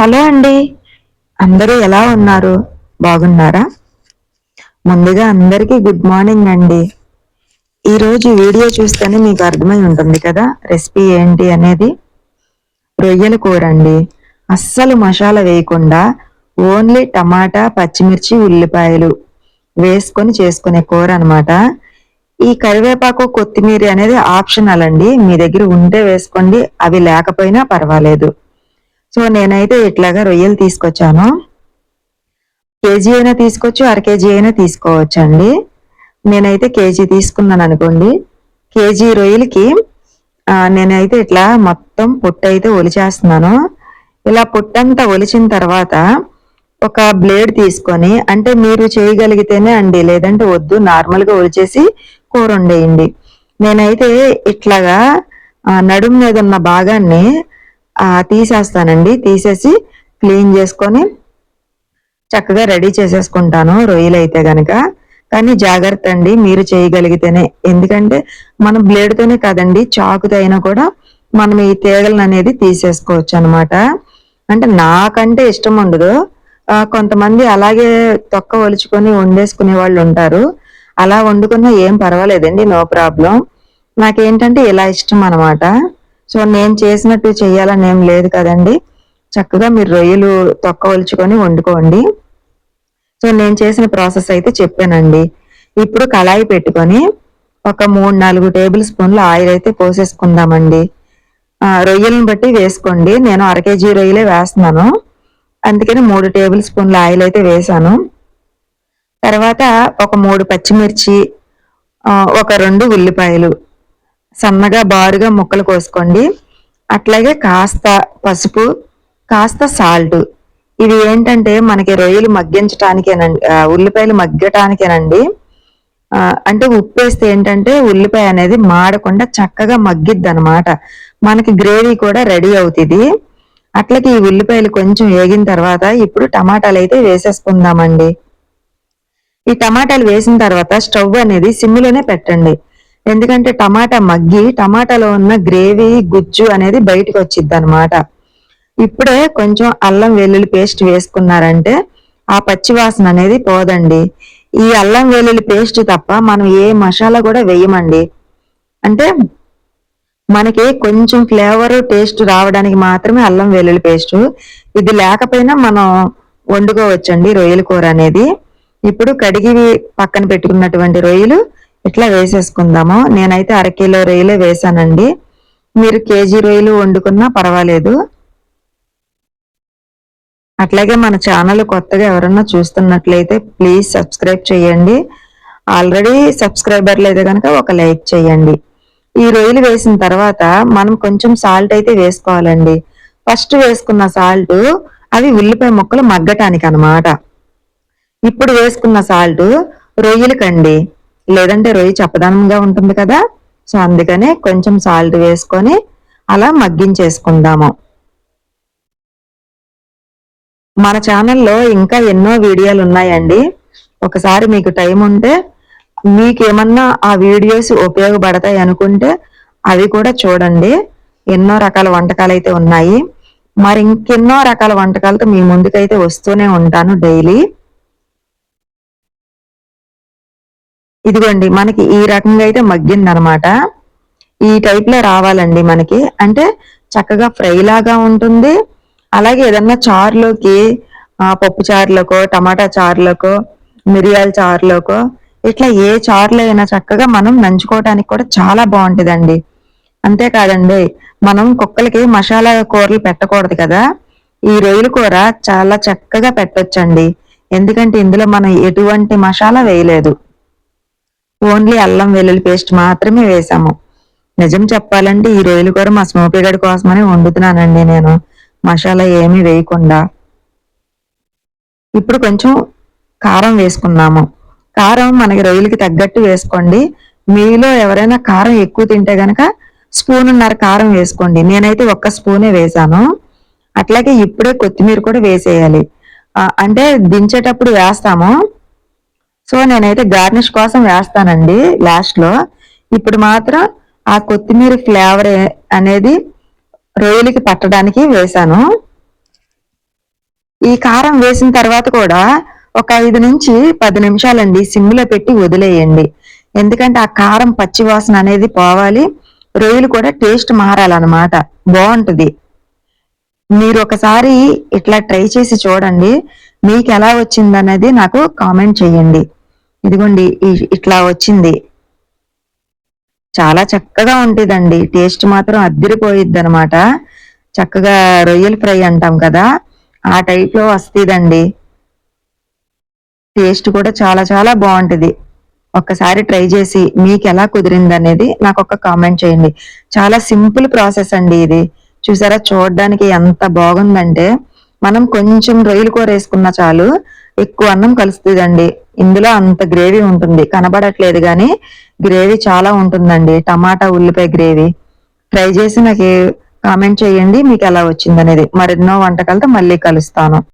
Hello అండి. అందరూ ఎలా ఉన్నారు? బాగున్నారా? ముందుగా అందరికీ గుడ్ మార్నింగ్ అండి. ఈరోజు వీడియో చూస్తేనే మీకు అర్థమై ఉంటుంది కదా రెసిపీ ఏంటి అనేది. రొయ్యల కూర అండి. అస్సలు మసాలా వేయకుండా ఓన్లీ టమాటా పచ్చిమిర్చి ఉల్లిపాయలు వేసుకొని చేసుకునే కూర అనమాట ఈ కరివేపాకు కొత్తిమీర అనేది ఆప్షనల్ అండి. మీ దగ్గర ఉంటే వేసుకోండి అవి లేకపోయినా పర్వాలేదు. సో నేనైతే ఇట్లాగా రొయ్యలు తీసుకొచ్చాను. కేజీ అయినా తీసుకోవచ్చు అర కేజీ అయినా తీసుకోవచ్చండి. నేనైతే కేజీ తీసుకున్నాను అనుకోండి. కేజీ రొయ్యలకి నేనైతే ఇట్లా మొత్తం పొట్టు అయితే ఒలిచేస్తున్నాను. ఇలా పొట్టంతా ఒలిచిన తర్వాత ఒక బ్లేడ్ తీసుకొని అంటే మీరు చేయగలిగితేనే అండి లేదంటే వద్దు నార్మల్గా ఒలిచేసి కూర వండేయండి. నేనైతే ఇట్లాగా నడుము మీద ఉన్న భాగాన్ని తీసేస్తానండి. తీసేసి క్లీన్ చేసుకొని చక్కగా రెడీ చేసేసుకుంటాను రొయ్యలు అయితే గనక. కానీ జాగ్రత్త అండి మీరు చేయగలిగితేనే. ఎందుకంటే మనం బ్లేడ్తోనే తోనే కాదండి చాకుతో అయినా కూడా మనం ఈ తీగలను అనేది తీసేసుకోవచ్చు అన్నమాట. అంటే నాకంటే ఇష్టం ఉండదు. కొంతమంది అలాగే తొక్క ఒలుచుకొని వండేసుకునే వాళ్ళు ఉంటారు. అలా వండుకున్నా ఏం పర్వాలేదండి నో ప్రాబ్లం. నాకేంటంటే ఇలా ఇష్టం అన్నమాట. సో నేను చేసినట్టు చేయాలని ఏం లేదు కదండి. చక్కగా మీరు రొయ్యలు తొక్క ఒలుచుకొని వండుకోండి. సో నేను చేసిన ప్రాసెస్ అయితే చెప్పానండి. ఇప్పుడు కళాయి పెట్టుకొని ఒక మూడు నాలుగు టేబుల్ స్పూన్లు ఆయిల్ అయితే పోసేసుకుందామండి. రొయ్యలను బట్టి వేసుకోండి. నేను అర కేజీ రొయ్యలే వేస్తున్నాను. అందుకని మూడు టేబుల్ స్పూన్ల ఆయిల్ అయితే వేసాను తర్వాత ఒక మూడు పచ్చిమిర్చి ఒక రెండు ఉల్లిపాయలు సన్నగా బారుగా ముక్కలు కోసుకోండి. అట్లాగే కాస్త పసుపు కాస్త సాల్ట్. ఇవి ఏంటంటే మనకి రొయ్యలు మగ్గించటానికేనండి ఉల్లిపాయలు మగ్గటానికేనండి. అంటే ఉప్పు వేస్తే ఏంటంటే ఉల్లిపాయ అనేది మాడకుండా చక్కగా మగ్గిద్ది అనమాట మనకి గ్రేవీ కూడా రెడీ అవుతుంది. అట్లకి ఈ ఉల్లిపాయలు కొంచెం వేగిన తర్వాత ఇప్పుడు టమాటాలు అయితే వేసేసుకుందామండి. ఈ టమాటాలు వేసిన తర్వాత స్టవ్ అనేది సిమ్లోనే పెట్టండి. ఎందుకంటే టమాటా మగ్గి టమాటాలో ఉన్న గ్రేవీ గుజ్జు అనేది బయటకు వచ్చిద్ది అనమాట ఇప్పుడే కొంచెం అల్లం వెల్లుల్లి పేస్ట్ వేసుకున్నారంటే ఆ పచ్చివాసన అనేది పోదండి. ఈ అల్లం వెల్లుల్లి పేస్ట్ తప్ప మనం ఏ మసాలా కూడా వేయమండి. అంటే మనకి కొంచెం ఫ్లేవర్ టేస్ట్ రావడానికి మాత్రమే అల్లం వెల్లుల్లి పేస్ట్. ఇది లేకపోయినా మనం వండుకోవచ్చండి రొయ్యల కూర అనేది. ఇప్పుడు కడిగి పక్కన పెట్టుకున్నటువంటి రొయ్యలు ఇట్లా వేసేసుకుందాము? నేనైతే అరకిలో రొయ్యలే వేసానండి. మీరు కేజీ రొయ్యలు వండుకున్నా పర్వాలేదు. అట్లాగే మన ఛానల్ కొత్తగా ఎవరన్నా చూస్తున్నట్లయితే ప్లీజ్ సబ్స్క్రైబ్ చేయండి. ఆల్రెడీ సబ్స్క్రైబర్లు అయితే కనుక ఒక లైక్ చేయండి. ఈ రొయ్యలు వేసిన తర్వాత మనం కొంచెం సాల్ట్ అయితే వేసుకోవాలండి. ఫస్ట్ వేసుకున్న సాల్ట్ అవి ఉల్లిపాయ ముక్కలు మగ్గటానికి అన్నమాట ఇప్పుడు వేసుకున్న సాల్ట్ రొయ్యలకండి. లేదంటే రొయ్య చప్పదనంగా ఉంటుంది కదా? సో అందుకనే కొంచెం సాల్ట్ వేసుకొని అలా మగ్గించేసుకుందాము. మన ఛానల్లో ఇంకా ఎన్నో వీడియోలు ఉన్నాయండి. ఒకసారి మీకు టైం ఉంటే మీకేమన్నా ఆ వీడియోస్ ఉపయోగపడతాయి అనుకుంటే అవి కూడా చూడండి. ఎన్నో రకాల వంటకాలు అయితే ఉన్నాయి. మరి ఇంకెన్నో రకాల వంటకాలతో మీ ముందుకైతే వస్తూనే ఉంటాను డైలీ. ఇదిగోండి మనకి ఈ రకంగా అయితే మగ్గిందనమాట ఈ టైప్లో రావాలండి మనకి. అంటే చక్కగా ఫ్రై లాగా ఉంటుంది. అలాగే ఏదన్నా చారులోకి ఆ, పప్పు చారులకో టమాటా చారులకో మిరియాల చారులకో ఇట్లా ఏ చారులో అయినా చక్కగా మనం నంచుకోవడానికి కూడా చాలా బాగుంటుందండి. అంతేకాదండి మనం కుక్కలకి మసాలా కూరలు పెట్టకూడదు కదా. ఈ రొయ్యల కూర చాలా చక్కగా పెట్టొచ్చండి. ఎందుకంటే ఇందులో మనం ఎటువంటి మసాలా వేయలేదు. ఓన్లీ అల్లం వెల్లుల్లి పేస్ట్ మాత్రమే వేసాము. నిజం చెప్పాలంటే ఈ రొయ్యల కూర మా స్మోపిగడి గడి కోసమని వండుతున్నానండి నేను. మసాలా ఏమీ వేయకుండా. ఇప్పుడు కొంచెం కారం వేసుకున్నాము. కారం మనకి రొయ్యలకి తగ్గట్టు వేసుకోండి. మీలో ఎవరైనా కారం ఎక్కువ తింటే గనక స్పూన్నర కారం వేసుకోండి. నేనైతే ఒక్క స్పూనే వేసాను. అట్లాగే ఇప్పుడే కొత్తిమీర కూడా వేసేయాలి. అంటే దించేటప్పుడు వేస్తాము. సో నేనైతే గార్నిష్ కోసం వేస్తానండి లాస్ట్లో. ఇప్పుడు మాత్రం ఆ కొత్తిమీర ఫ్లేవర్ అనేది రొయ్యలకి పట్టడానికి వేసాను ఈ కారం వేసిన తర్వాత కూడా ఒక ఐదు నుంచి పది నిమిషాలండి సిమ్లో పెట్టి వదిలేయండి. ఎందుకంటే ఆ కారం పచ్చి వాసన అనేది పోవాలి. రొయ్యలు కూడా టేస్ట్ మారాలన్నమాట. బాగుంటుంది. మీరు ఒకసారి ఇట్లా ట్రై చేసి చూడండి. మీకు ఎలా వచ్చింది అనేది నాకు కామెంట్ చేయండి. ఇదిగోండి ఇట్లా వచ్చింది. చాలా చక్కగా ఉంటుందండి. టేస్ట్ మాత్రం అద్దరిపోయిద్ది అనమాట చక్కగా రొయ్యల ఫ్రై అంటాం కదా ఆ టైప్లో వస్తుందండి. టేస్ట్ కూడా చాలా చాలా బాగుంటుంది. ఒక్కసారి ట్రై చేసి మీకు ఎలా కుదిరింది అనేది నాకు ఒక కామెంట్ చేయండి. చాలా సింపుల్ ప్రాసెస్ అండి ఇది. చూసారా చూడడానికి ఎంత బాగుందంటే మనం కొంచెం రొయ్యలు కూర వేసుకున్నా చాలు ఎక్కువ అన్నం కలుస్తుందండి. ఇందులో అంత గ్రేవీ ఉంటుంది. కనబడట్లేదు కానీ గ్రేవీ చాలా ఉంటుందండి. టమాటా ఉల్లిపాయ గ్రేవీ. ట్రై చేసి నాకు కామెంట్ చేయండి. మీకు ఎలా వచ్చింది అనేది మరెన్నో వంటకాలతో మళ్ళీ కలుస్తాను.